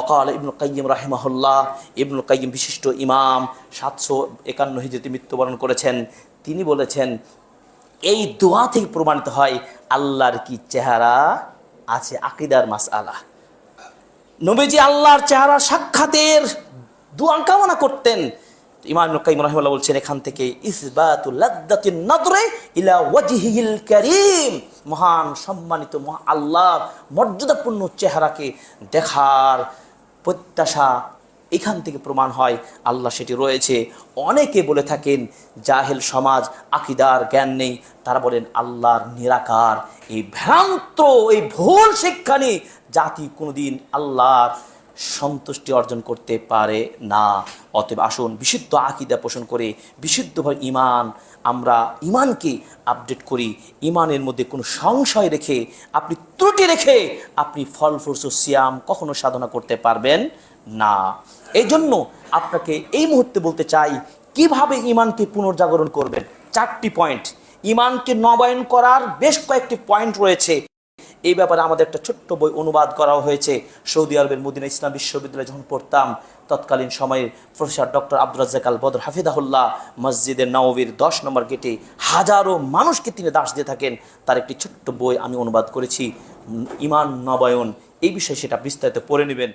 ওকাল ইবনুল কাইম রাহিমাহুল্লাহ। ইবনুল কাইম বিশিষ্ট ইমাম, সাতশো একান্ন হিজড়িতে মৃত্যুবরণ করেছেন। তিনি বলেছেন, এই দোয়া থেকে প্রমাণিত হয় আল্লাহর কি চেহারা আছে আকিদার মাস আলা নবীজি আল্লাহর চেহারা সাক্ষাতের দোয়া কামনা করতেন। ইবনুল কাইম বলছেন, এখান থেকে ইসবাতুল লাদ্দাতিন নদরে ইলা ওয়াজহিল কারীম। মহান সম্মানিত মহা আল্লাহর মর্যাদাপূর্ণ চেহারাকে দেখার প্রত্যাশা এখান থেকে প্রমাণ হয়। আল্লাহ সেটি রয়েছে। অনেকে বলে থাকেন, জাহেল সমাজ আকিদার জ্ঞান নেই। তারা বলেন, আল্লাহর নিরাকার, এই ভ্রান্ত, এই ভুল শিক্ষা নিয়ে জাতি কোনোদিন আল্লাহর সন্তুষ্টি অর্জন করতে পারে না। অতএব আসুন, বিশুদ্ধ আকিদা পোষণ করে, বিশুদ্ধভাবে ইমান আমরা ইমানকে আপডেট করি। ইমানের মধ্যে কোনো সংশয় রেখে, আপনি ত্রুটি রেখে আপনি ফল, ফরস সিয়াম কখনো সাধনা করতে পারবেন না। এই জন্য আপনাকে এই মুহূর্তে বলতে চাই, কীভাবে ইমানকে পুনর্জাগরণ করবেন? চারটি পয়েন্ট ইমানকে নবায়ন করার বেশ কয়েকটি পয়েন্ট রয়েছে। এই ব্যাপারে আমাদের একটা ছোট্ট বই অনুবাদ করাও হয়েছে। সৌদি আরবের মদিনা ইসলাম বিশ্ববিদ্যালয়ে যখন পড়তাম, তৎকালীন সময়ে প্রফেসর ডক্টর আব্দুল বদর হাফিদাহুল্লাহ মসজিদের নওবির দশ নম্বর গেটে হাজারো মানুষকে তিনি দাস দিয়ে থাকেন। তার একটি ছোট্ট বই আমি অনুবাদ করেছি ইমান নবায়ন। এই বিষয়ে সেটা বিস্তারিত পড়ে নেবেন।